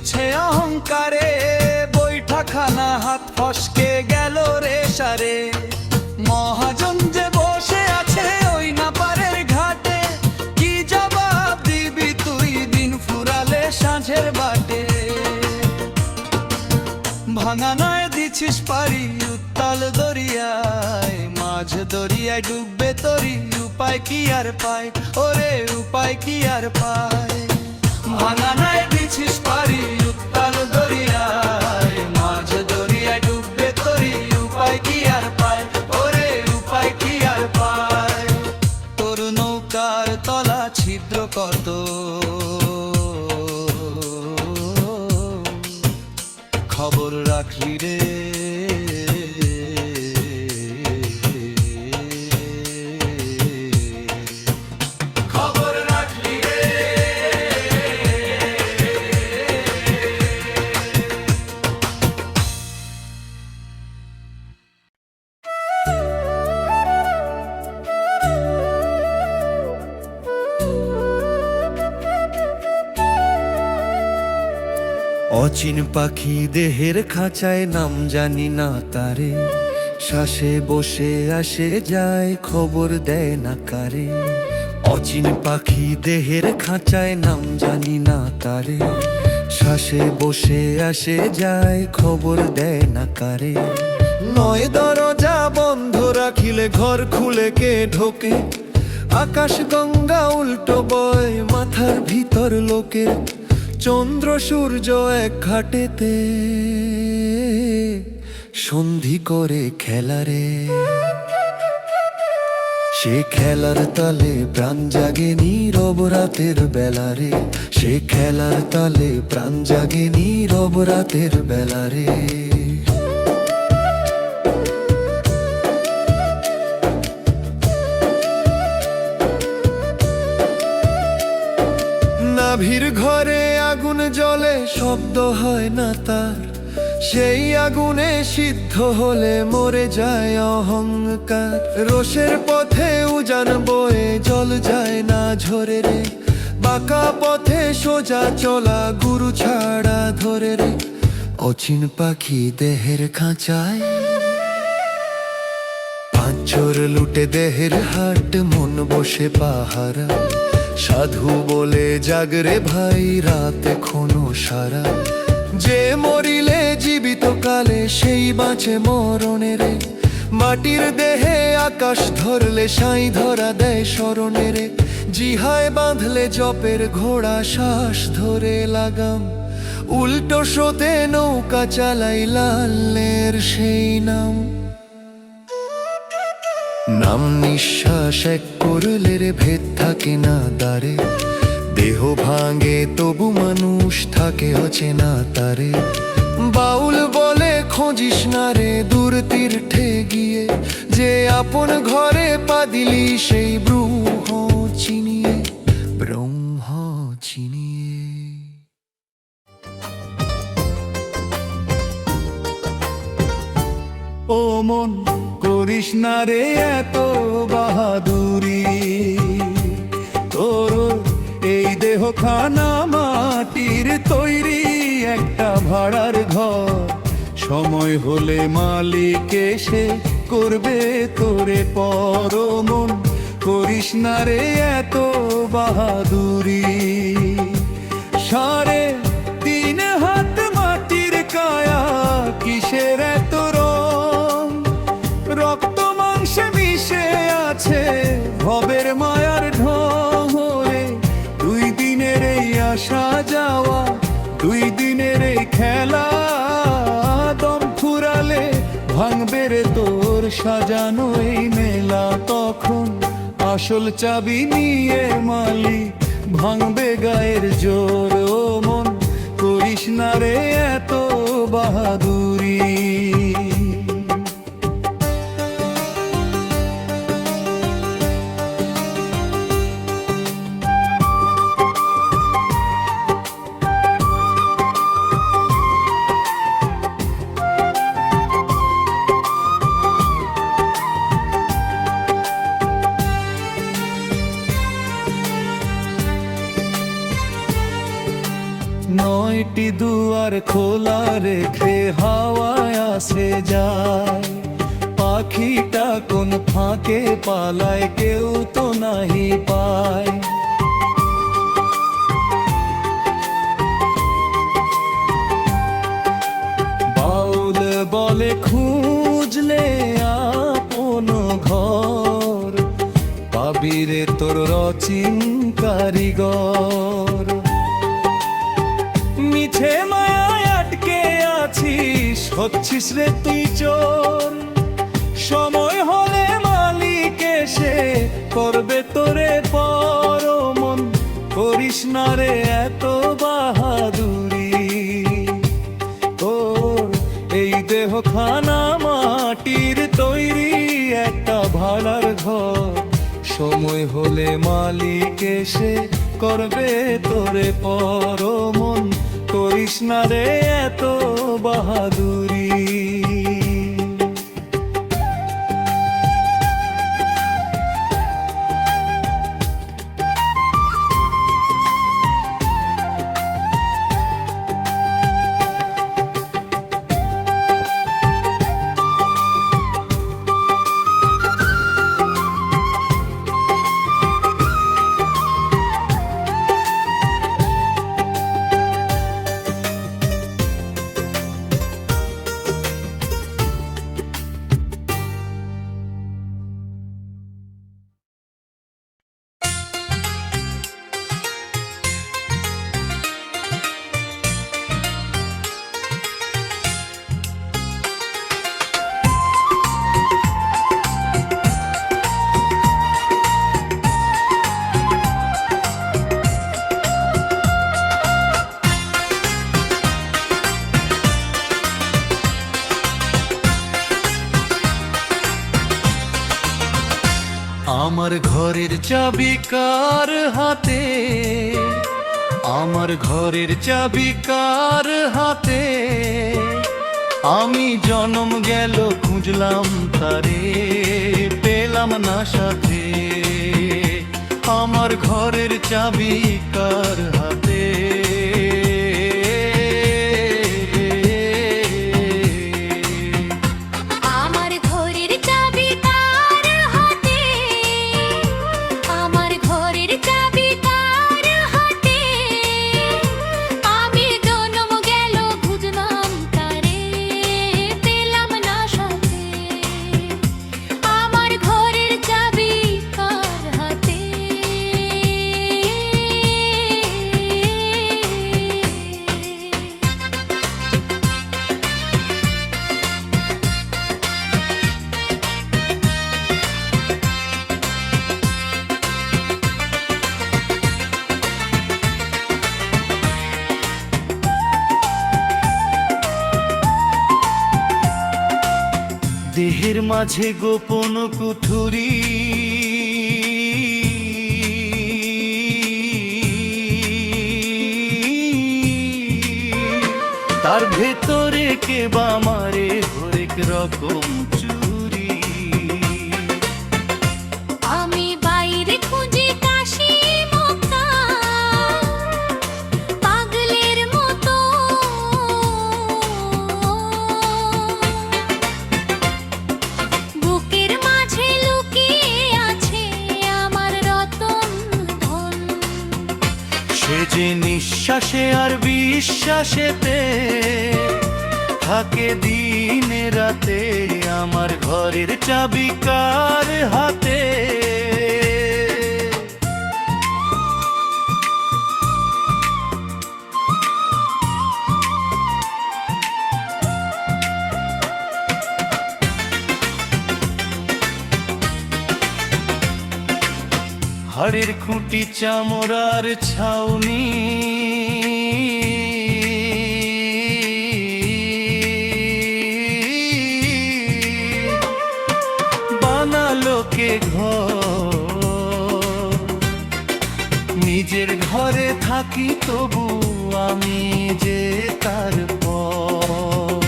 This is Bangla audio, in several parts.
মিছে অহংকারে বৈঠাখানা হাত ফসকে গেল রে সারে। মহাজন যে বসে আছে ওই না পারের ঘাটে, কি জবাব দিবি তুই দিন ফুরালে সাঁঝের বাটে? ভাঙা নয় দিছিস পারি উত্তাল দরিয়ায়, মাঝ দরিয়ায় ডুববে তরি, উপায় কি আর পায়? ওরে, উপায় কি আর পায়? ভাঙা নয় দিছিস পারি, উত্তাল দরিয়ায়, মাঝ দরিয়ায় ডুববে তরি, উপায় কি আর পায়? ওরে উপায় কি আর পায়? তোর নৌকার তলা ছিদ্র কত? খবর রাখলি রে। অচিন পাখি দেহের খাঁচায় নাম জানি না তারে। শ্বাসে বসে আসে যায়, খবর দেয় না কারে। অচিন পাখি দেহের খাঁচায় নাম জানি না তারে। শ্বাসে বসে আসে যায়, খবর দেয় না কারে। নয় দরজা বন্ধ রাখিলে ঘর খুলে কে ঢোকে? আকাশ গঙ্গা উল্টো বয়, মাথার ভিতর লোকের চন্দ্র সূর্য এক ঘাটেতে, সন্ধি করে খেলারে সে খেলার তালে প্রাণ জাগে নীরব রাতের বেলারে সে খেলার তালে প্রাণ জাগে নীরব রাতের বেলারে নাভির ঘরে আগুন জ্বলে শব্দ হয় না তার। সেই আগুনে সিদ্ধ হলে মরে যায় অহংকার। রোষের পথে উজান বয়ে জল যায় না ঝরে রে। বাঁকা পথে সোজা চলা গুরু ছাড়া ধরে রে। অচিন পাখি দেহের খাঁচায়। পাঁচর লুটে দেহের হাট, মন বসে পাহারা। সাধু বলে জাগরে ভাই, রাতে এখনও সারা। যে মরিলে জীবিত কালে, সেই বাঁচে মরণে রে। মাটির দেহে আকাশ ধরলে, সাই ধরা দেয় স্মরণে রে। জিহায় বাঁধলে, জপের ঘোড়া, শ্বাস ধরে লাগাম। উল্টো স্রোতে নৌকা চালাই, লালের সেই নাম। নাম নিঃশ্বাস এক করলে রে ভেদ থাকে না দারে দেহ ভাঙে তবু মানুষ থাকে অচেনা তারে। বাউল বলে, খোঁজিস না রে দূর তীর্থে গিয়ে। যে আপন ঘরে পা দিলি সেই ব্রহ্ম চিনিয়ে ব্রহ্ম চিনিয়ে। ও মন করিস এত বাহাদুরি। তোর এই দেহ খানা মাটির তৈরি একটা ভাড়ার ঘর। সময় হলে মালিক এসে করবে তোরে পর ও মন করিস না রে এত বাহাদুরি। সারে তিন হাত মাটির কায়া কিসের খেলা দম ফুরালে ভাঙবে রে তোর সাজানো এই মেলা। তখন আসল চাবি নিয়ে মালি ভাঙবে গায়ের জোর। মন করিস না রে এত বাহাদুরি। পালায় কেউ তো নাহি পায়। বাউল বলে খুঁজলে আপন ঘর, পাবিরে তোর রচিন কারিগর। মিছে মায়ায় আটকে আছিস, হচ্ছিস রে তুই চোর। সময় হলে মালিক এসে করবে তোরে পর মন করিস না রে এত বাহাদুরি। তোর এই দেহ খানা মাটির তৈরি একটা ভালার ঘর। সময় হলে মালিক এসে করবে তোরে পর মন করিস না রে এত বাহাদুরি। কার হাতে, আমার ঘরের চাবি কার হাতে, আমি জনম গেল, খুঁজলাম তারে, পেলাম না সাথে। আমার ঘরের চাবি কার হাতে মাঝে গোপন কুঠুরি। তার ভেতরে কে বা মারে হরেক রকম চুরি। আশে আর বিশ্বাসেতে থাকে দিন রাতে আমার ঘরের চাবিকার হাতে। হাড়ের খুঁটি চামড়ার ছাউনি তবু আমি যে তার পর।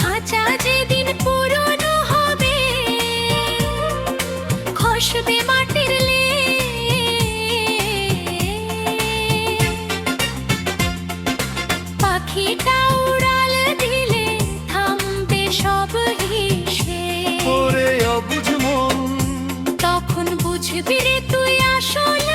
খাঁচা যেদিন পুরনো হবে খসবে মাটির পাখিটা উড়াল দিলে থামবে সব হিসেব ওরে অবুঝ মন তখন বুঝবি রে তুই আসল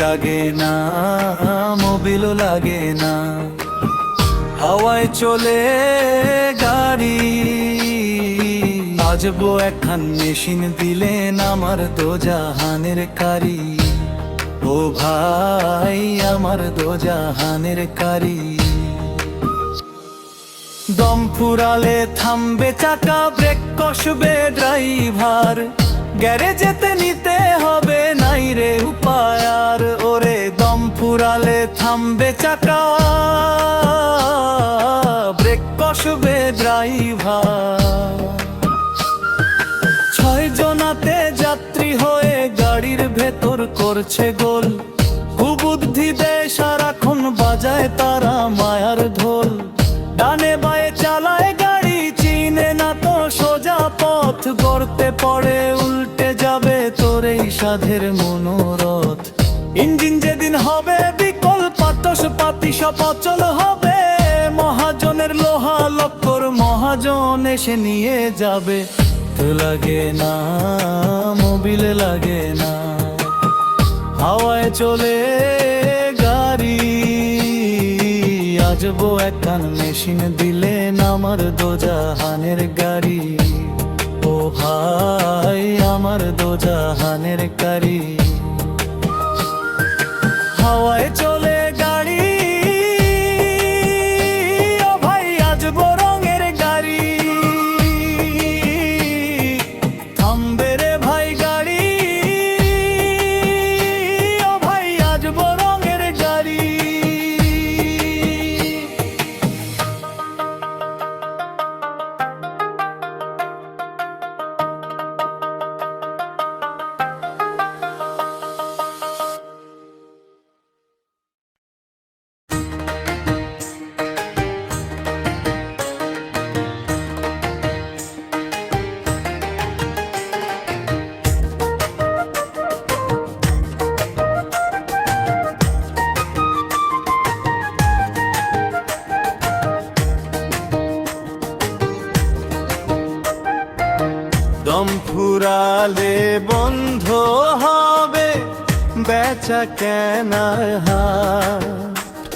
লাগে না, মোবিলও লাগে না। হাওয়ায় চলে গাড়ি। আজবো একখান মেশিন দিলেন আমার দো জাহানের কারি। ও ভাই, আমার দো জাহানের কারি। দম ফুরালে থামবে চাকা, ব্রেক কষবে ড্রাইভার। গ্যারেজেতে নিতে ফুরালে থামবে চাকা, ব্রেক কষবে ড্রাইভার ছয় জনাতে যাত্রী হয়ে গাড়ির ভেতর করছে গোল। কুবুদ্ধি দেয় সারাক্ষণ বাজায় তারা মায়ার ঢোল। ডানে বায়ে চালায় গাড়ি, চিনে না তো সোজা পথ। গড়তে পড়ে, উল্টে যাবে তোর এই সাধের মনোরথ। ইঞ্জিন সব হবে। মহাজনের লোহা লক্কর মহাজন এসে নিয়ে যাবে। তো লাগে না, মোবিল লাগে না। হাওয়ায় চলে গাড়ি। আজবো একখান মেশিন দিলেন আমার দোজাহানের গাড়ি। ও ভাই আমার দোজাহানের গাড়ি। হাওয়ায় বন্ধ হবে, বেচা কেনার হাট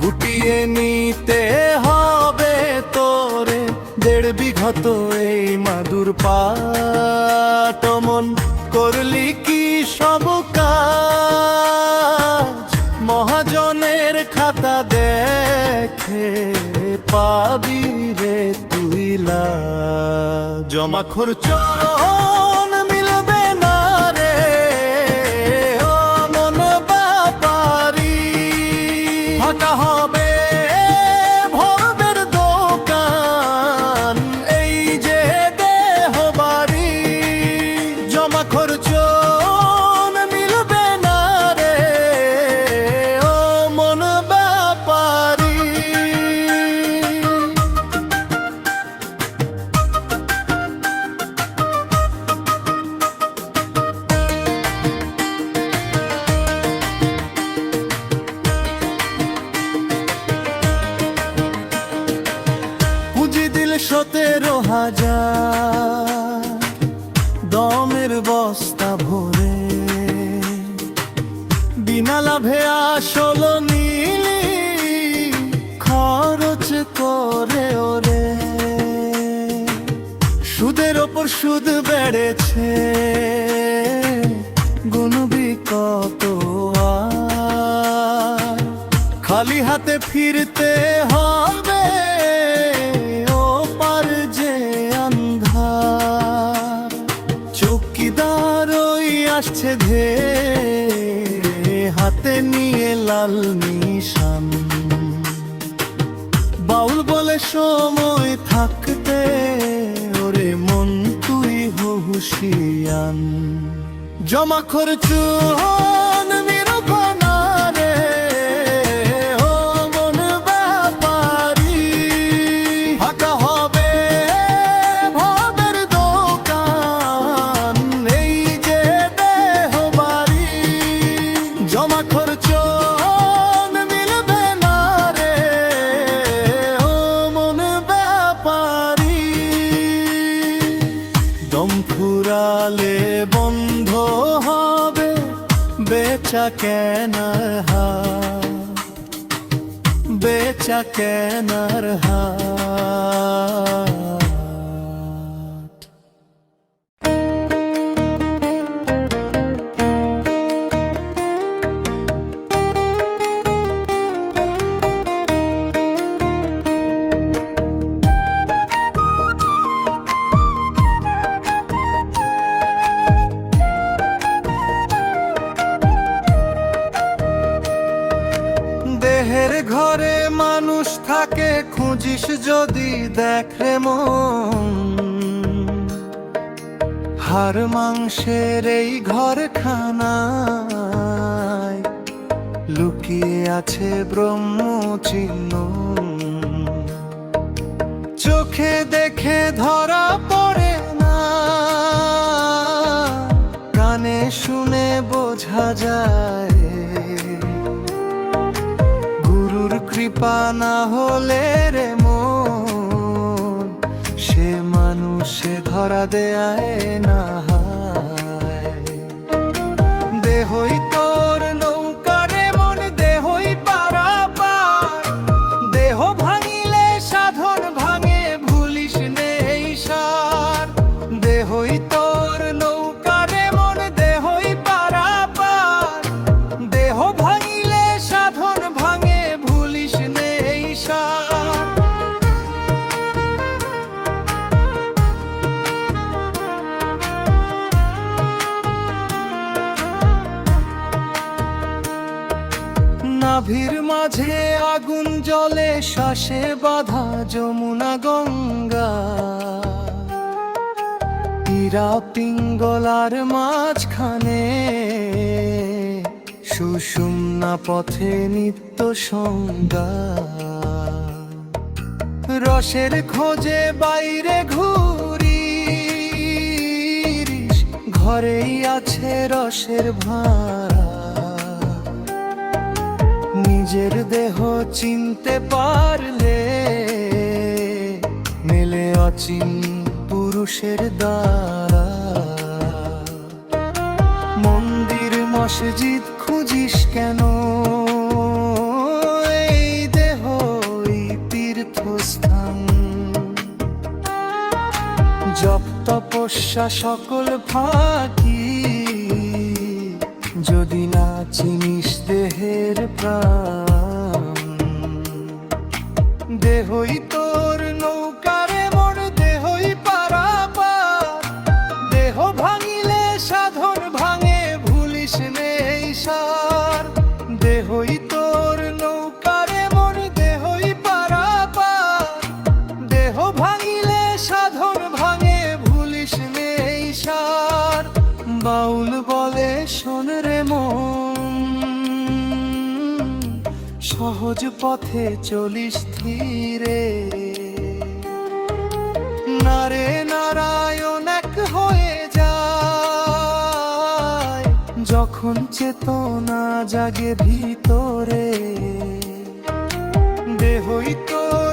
গুটিয়ে নিতে হবে তোরে, দেড় বিঘত এই মাদুর পাট। মন করলি কি সব কাজ? মহাজনের খাতা দেখে পাবি রে তুই লাভ। জমা খরচ বেড়েছে গুনবি কত খালি হাতে ফিরতে জমা খরচু নিরূপণা বেচা চিহ্ন চোখে দেখে ধরা পড়ে না। কানে শুনে বোঝা যায়, গুরুর কৃপা না হলে রে মন, সে মানুষে ধরা দেয় না। শ্বাসে বাধা যমুনা গঙ্গা। হীরা পিঙ্গলার মাঝখানে সুষুম্না পথে নিত্য সংজ্ঞা। রসের খোঁজে বাইরে ঘুরি, ঘরেই আছে রসের ভাড়া। নিজের দেহ চিনতে পারলে মেলে অচিন পুরুষের দ্বারা। মন্দির মসজিদ খুঁজিস কেন? এই দেহ তীর্থস্থান। তপস্যা সকল ফাঁকি। যদি না চিনিস দেহের প্রাণ। দেহই তোর পথে চলিস ধীরে। নারে নারায়ণ এক হয়ে যায় যখন চেতনা জাগে ভিতরে। দেহই তোর